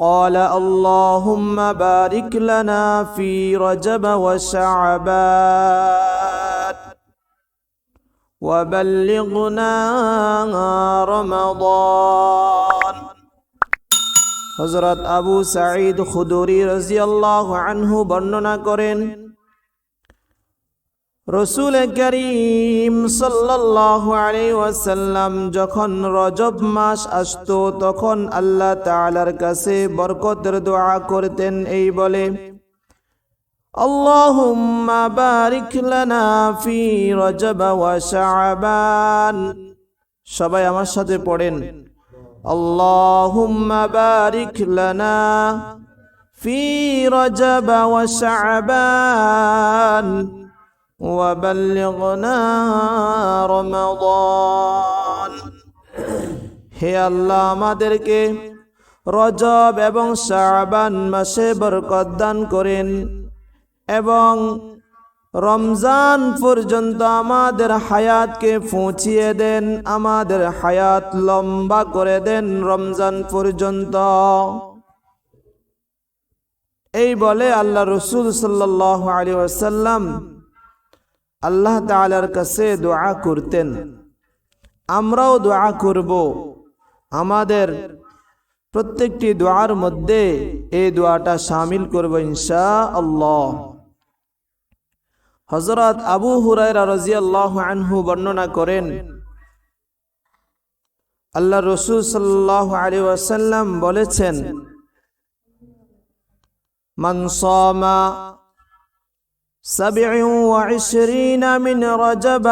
قال اللهم بارك لنا في رجب وشعبان وبلغنا رمضان হজরত আবু সাঈদ খুদুরি রাজিয়াল্লাহু আনহু বর্ণনা করেন রসুল করিম ওয়াসাল্লাম যখন রজব মাস আসতো, তখন আল্লাহ তাআলার কাছে বরকতের দোয়া করতেন, এই বলে ফি রজব সবাই আমার সাথে পড়েন, আল্লাহুম্মা লানা ফি রজব ওয়া وبلغنا রমাদান হে আল্লাহ আমাদেরকে রজব এবং শাবান মাসে বরকত দান করেন এবং রমজান পর্যন্ত আমাদের হায়াতকে পৌঁছিয়ে দেন আমাদের হায়াত লম্বা করে দেন রমজান পর্যন্ত এই বলে আল্লাহ রসুল সাল্লাহ আলী ওয়াসাল্লাম আল্লাহ তালার কাছে দোয়া করতেন। আমরাও দোয়া করব। আমাদের প্রত্যেকটি দোয়ার মধ্যে এই দোয়াটা সামিল করব ইনশা আল্লাহ হজরত আবু হুরাইরা রাজিয়াল্লাহ আনহু বর্ণনা করেন আল্লাহ রসুল সাল্লাহ আলী ওয়াসাল্লাম বলেছেন মনসমা سبع وعشرين من رجب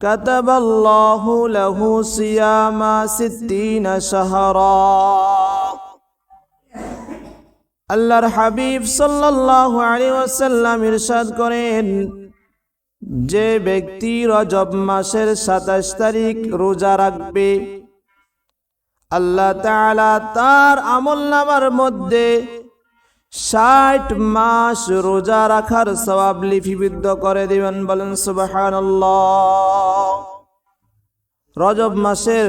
كتب الله له صيام ستين شهرا আল্লাহর হাবিব সাল্লাল্লাহু আলাইহি ওয়াসাল্লাম ইরশাদ করেন যে ব্যক্তি রজব মাসের সাতাশ তারিখ রোজা রাখবে আল্লাহ তাআলা তার আমলনামার মধ্যে ষাট মাস রোজা রাখার সবাব লিপিবদ্ধ করে দিবেন, বলেন সুবাহান রজব মাসের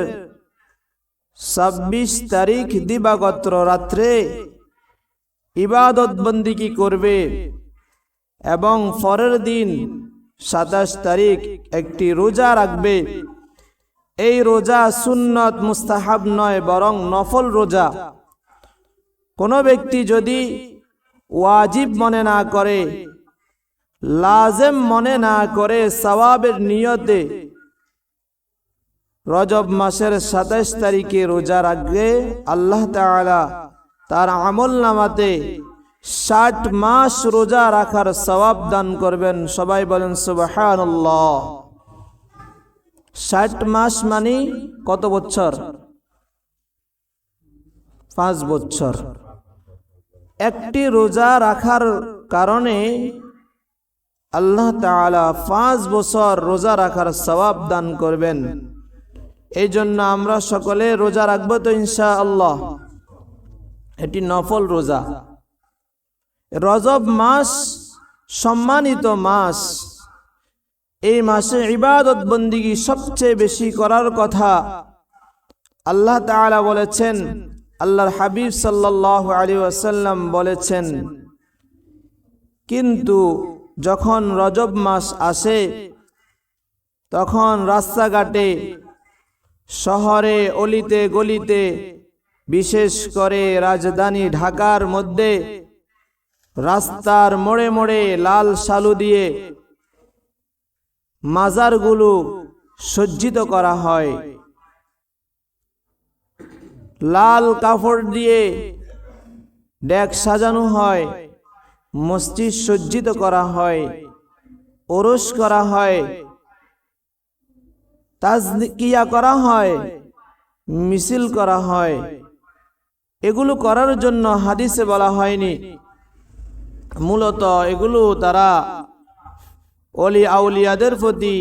ছাব্বিশ তারিখ দিবাগত্র রাত্রে ইবাদত বন্দিকি করবে? এবং পরের দিন সাতাশ তারিখ একটি রোজা রাখবে। এই রোজা সুন্নত মুস্তাহাব নয়, বরং নফল রোজা। কোনো ব্যক্তি যদি ওয়াজিব মনে না করে, লাজেম মনে না করে সওয়াবের নিয়তে রজব মাসের সাতাইশ তারিখে রোজা রাখবে আল্লাহ তাআলা তার আমল নামাতে ষাট মাস রোজা রাখার সওয়াব দান করবেন। সবাই বলেন সুবহানাল্লাহ। ষাট মাস মানে কত বছর? পাঁচ বছর। একটি রোজা রাখার কারণে আল্লাহ তাআলা পাঁচ বছর রোজা রাখার সবাব দান করবেন। এই জন্য আমরা সকলে রোজা রাখব তো ইনশা আল্লাহ এটি নফল রোজা। রজব মাস সম্মানিত মাস। এই মাসে ইবাদত বন্দিগি সবচেয়ে বেশি করার কথা আল্লাহ তাআলা বলেছেন আল্লাহর হাবিব সাল্লাহ আলী ওয়াসাল্লাম বলেছেন, কিন্তু যখন রজব মাস আসে, তখন রাস্তাঘাটে, শহরে, অলিতে, গলিতে, বিশেষ করে রাজধানী ঢাকার মধ্যে, রাস্তার মোড়ে মোড়ে লাল সালু দিয়ে মাজারগুলো সজ্জিত করা হয়। লাল কাপড় দিয়ে ডেক সাজানো হয়, মসজিদ সজ্জিত করা হয়, ওরস করা হয়, তাজকিয়া করা হয়, মিছিল করা হয়। এগুলো করার জন্য হাদিসে বলা হয়নি। মূলত এগুলো তারা অলি আউলিয়াদের প্রতি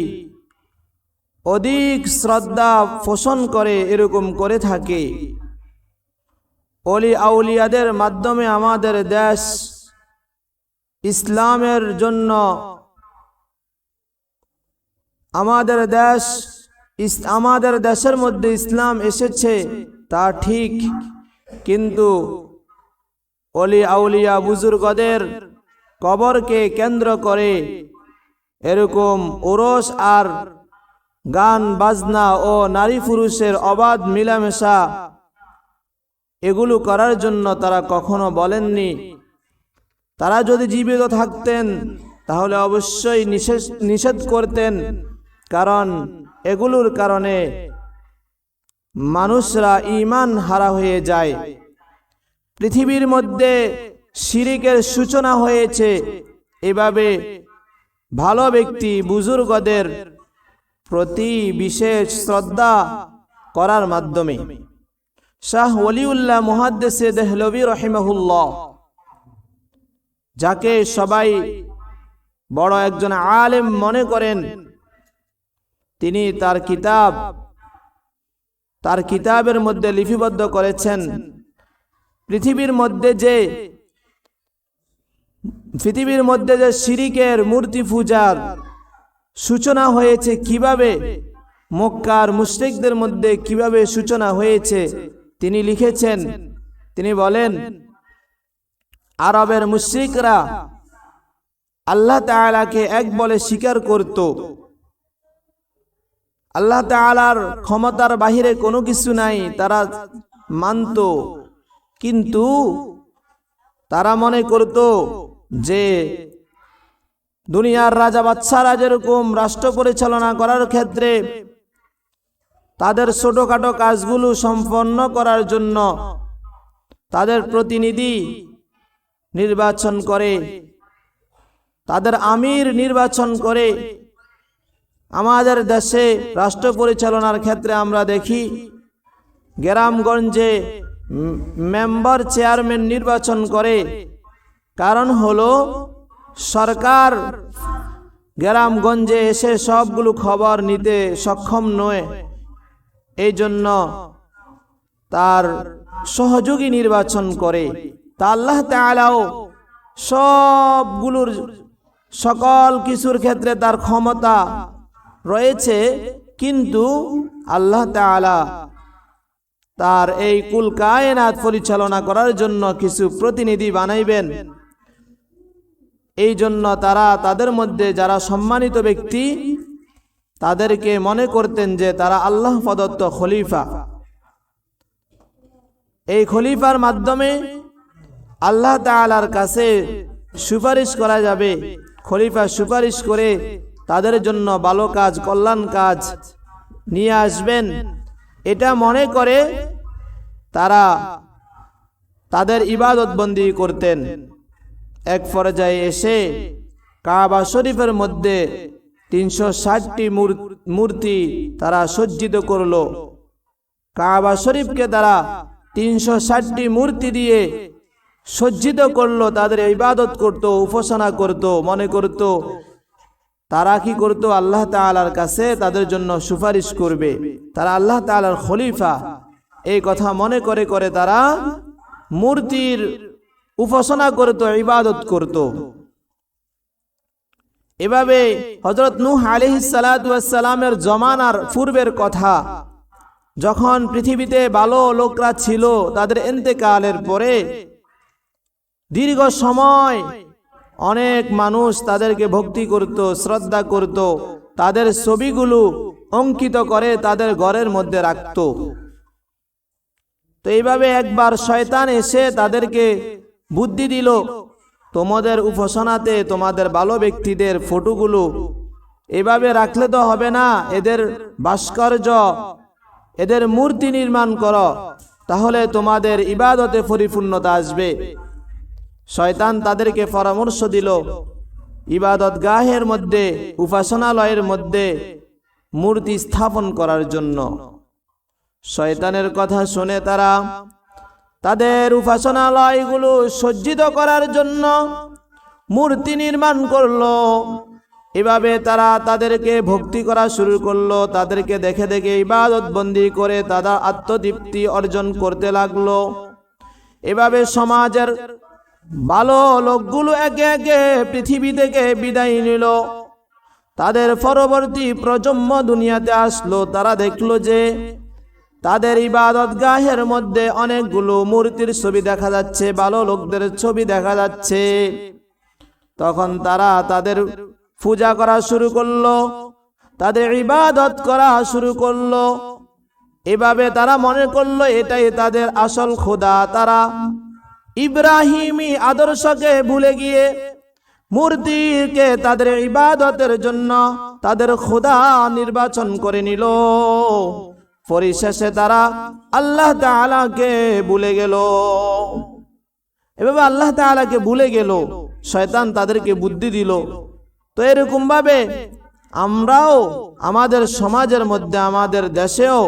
অধিক শ্রদ্ধা পোষণ করে, এরকম করে থাকে। অলি আউলিয়াদের মাধ্যমে আমাদের দেশ ইসলামের জন্য, আমাদের দেশ আমাদের দেশের মধ্যে ইসলাম এসেছে, তা ঠিক। কিন্তু অলি আউলিয়া বুজুর্গদের কবরকে কেন্দ্র করে এরকম ওরস আর গান, বাজনা ও নারী পুরুষের অবাধ মিলামেশা এগুলো করার জন্য তারা কখনো বলেননি। তারা যদি জীবিত থাকতেন, তাহলে অবশ্যই নিষেধ নিষেধ করতেন। কারণ এগুলোর কারণে মানুষরা ইমান হারা হয়ে যায়। পৃথিবীর মধ্যে শিরিকের সূচনা হয়েছে। এভাবে ভালো ব্যক্তি, বুজুর্গদের প্রতি বিশেষ শ্রদ্ধা করার মাধ্যমে। শাহ ওলিউল্লাহ মুহাদ্দেসে দেহলবি রহিমাহুল্লাহ, যাকে সবাই বড় একজন আলেম মনে করেন, তিনি তার কিতাব, তার কিতাবের মধ্যে লিপিবদ্ধ করেছেন। পৃথিবীর মধ্যে যে, পৃথিবীর মধ্যে যে শিরিকের মূর্তি পূজার সূচনা হয়েছে কীভাবে, মক্কার মুশরিকদের মধ্যে কীভাবে সূচনা হয়েছে তিনি লিখেছেন, তিনি বলেন, আরবের মুশরিকরা আল্লাহ তাআলাকে এক বলে স্বীকার করত। আল্লাহ তাআলার ক্ষমতার বাহিরে কোনো কিছু নাই, তারা মানত। কিন্তু তারা মনে করত যে দুনিয়ার রাজা বাচ্চারা যেরকম রাষ্ট্র পরিচালনা করার ক্ষেত্রে তাদের ছোটখাটো কাজগুলো সম্পন্ন করার জন্য তাদের প্রতিনিধি নির্বাচন করে। তাদের আমির নির্বাচন করে। আমাদের দেশে রাষ্ট্র পরিচালনার ক্ষেত্রে আমরা দেখি, গ্রামগঞ্জে মেম্বার চেয়ারম্যান নির্বাচন করে। কারণ হলো, সরকার গ্রামগঞ্জে এসে সবগুলো খবর নিতে সক্ষম নয়। এই জন্য তার সহযোগী নির্বাচন করে। তা আল্লাহ তাআলাও সবগুলোর সকল কিছুর ক্ষেত্রে তার ক্ষমতা রয়েছে, কিন্তু আল্লাহ তাআলা তার এই কুল কায়নাত পরিচালনা করার জন্য কিছু প্রতিনিধি বানাইবেন। এই জন্য তারা তাদের মধ্যে যারা সম্মানিত ব্যক্তি তাদেরকে মনে করতেন যে তারা আল্লাহ প্রদত্ত খলিফা। এই খলিফার মাধ্যমে আল্লাহ তাআলার কাছে সুপারিশ করা যাবে। খলিফা সুপারিশ করে তাদের জন্য ভালো কাজ, কল্যাণ কাজ নিয়ে আসবেন। এটা মনে করে তারা তাদের ইবাদত বন্দি করতেন। এক পর্যায়ে এসে কাবা শরীফের মধ্যে তিনশো ষাটটি মূর্তি তারা সজ্জিত করল। কাবা শরীফকে তারা তিনশো ষাটটি মূর্তি দিয়ে সজ্জিত করল, তাদের ইবাদত করত, উপাসনা করত, মনে করত। তারা কি করত? আল্লাহ তাআলার কাছে তাদের জন্য সুপারিশ করবে। তারা আল্লাহ তাআলার খলিফা। এই কথা মনে করে করে তারা মূর্তির উপাসনা করত, ইবাদত করত। এভাবে হজরত নূহ আলাইহিস সালামের জমানার পূর্বের কথা। যখন পৃথিবীতে ভালো লোকরা ছিল, তাদের এন্তেকালের পরে দীর্ঘ সময় অনেক মানুষ তাদেরকে ভক্তি করত, শ্রদ্ধা করত, তাদের ছবিগুলো অঙ্কিত করে তাদের ঘরের মধ্যে রাখত। তো এইভাবে একবার শয়তান এসে তাদেরকে বুদ্ধি দিল তোমাদের উপাসনাতে তোমাদের ভালো ব্যক্তিদের ফটোগুলো এভাবে রাখলে তো হবে না, এদের ভাস্কর্য, এদের মূর্তি নির্মাণ করো, তাহলে তোমাদের ইবাদতে পরিপূর্ণতা আসবে। শয়তান তাদেরকে পরামর্শ দিল ইবাদত গাহের মধ্যে, উপাসনালয়ের মধ্যে মূর্তি স্থাপন করার জন্য। শয়তানের কথা শুনে তারা তাদের উপাসনালয়গুলো সজ্জিত করার জন্য মূর্তি নির্মাণ করল। এভাবে তারা তাদেরকে ভক্তি করা শুরু করল। তাদেরকে দেখে দেখে ইবাদত বন্দি করে তারা আত্মতৃপ্তি অর্জন করতে লাগল। এভাবে সমাজের ভালো লোকগুলো একে একে পৃথিবী থেকে বিদায় নিল। তাদের পরবর্তী প্রজন্ম দুনিয়াতে আসলো। তারা দেখল যে তাদের ইবাদত গাহের মধ্যে অনেকগুলো মূর্তির ছবি দেখা যাচ্ছে, ভালো লোকদের ছবি দেখা যাচ্ছে। তখন তারা তাদের পূজা করা শুরু করল, তাদের ইবাদত করা শুরু করল। এভাবে তারা মনে করল, এটাই তাদের আসল খোদা। তারা ইব্রাহিমী আদর্শকে ভুলে গিয়ে মূর্তিকে তাদের ইবাদতের জন্য তাদের খোদা নির্বাচন করে নিল। পরিশেষে তারা আল্লাহ তাআলাকে ভুলে গেল। এভাবে আল্লাহ তাআলাকে ভুলে গেল, শয়তান তাদেরকে বুদ্ধি দিল। তো এরকম ভাবে আমরাও আমাদের সমাজের মধ্যে, আমাদের দেশেও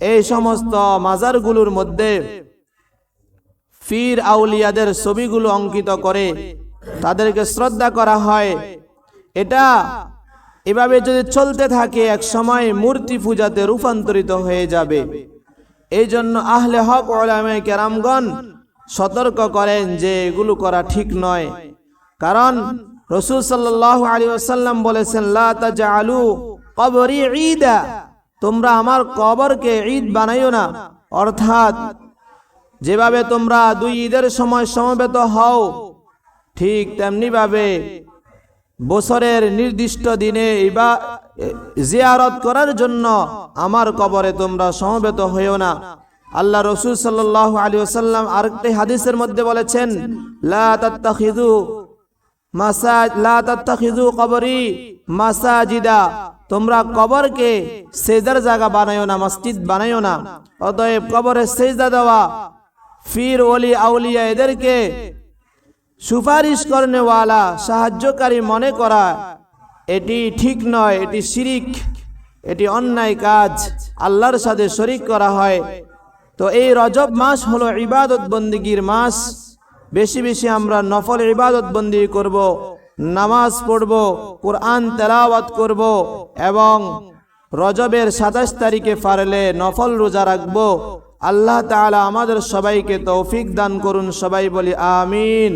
এই সমস্ত মাজারগুলোর মধ্যে ফির আউলিয়াদের ছবিগুলো অঙ্কিত করে তাদেরকে শ্রদ্ধা করা হয়। এটা এভাবে যদি চলতে থাকে, এক সময় মূর্তি পূজাতে রূপান্তরিত হয়ে যাবে। এই জন্য আহলে হক ওলামে কেরামগণ সতর্ক করেন যে এগুলো করা ঠিক নয়। কারণ রসুল সাল্লাহ আলী আসাল্লাম বলেছেন, লা তাজআলু কবরি ঈদা। তোমরা আমার কবরকে ঈদ বানাইও না। অর্থাৎ যেভাবে তোমরা দুই ঈদের সময় সমবেত হও, ঠিক তেমনি ভাবে বছরের নির্দিষ্ট দিনে ইবা জিয়ারত করার জন্য আমার কবরে তোমরা সমবেত হইও না। আল্লাহ রসুল সাল্লাহ আলী ওসাল্লাম আরেকটি হাদিসের মধ্যে বলেছেন, লা তাত্তাখিযু মাসাজ মাসাজিদা। তোমরা কবরকে সেজার জায়গা বানায়ো না, মসজিদ বানায়ো না। অতএব কবরে সেজদা দেওয়া ফির ওলি আউলিয়া এদেরকে সুপারিশ করনেওয়ালা সাহায্যকারী মনে করা, এটি ঠিক নয়, এটি শিরিক, এটি অন্যায় কাজ, আল্লাহর সাথে শরিক করা হয়। তো এই রজব মাস হলো ইবাদত বন্দিগির মাস। বেশি বেশি আমরা নফল ইবাদত বন্দি করব, নামাজ পড়ব, কোরআন তেলাওয়াত করব এবং রজবের সাতাশ তারিখে পারলে নফল রোজা রাখব। আল্লাহ তাআলা আমাদের সবাইকে তৌফিক দান করুন, সবাই বলি আমিন।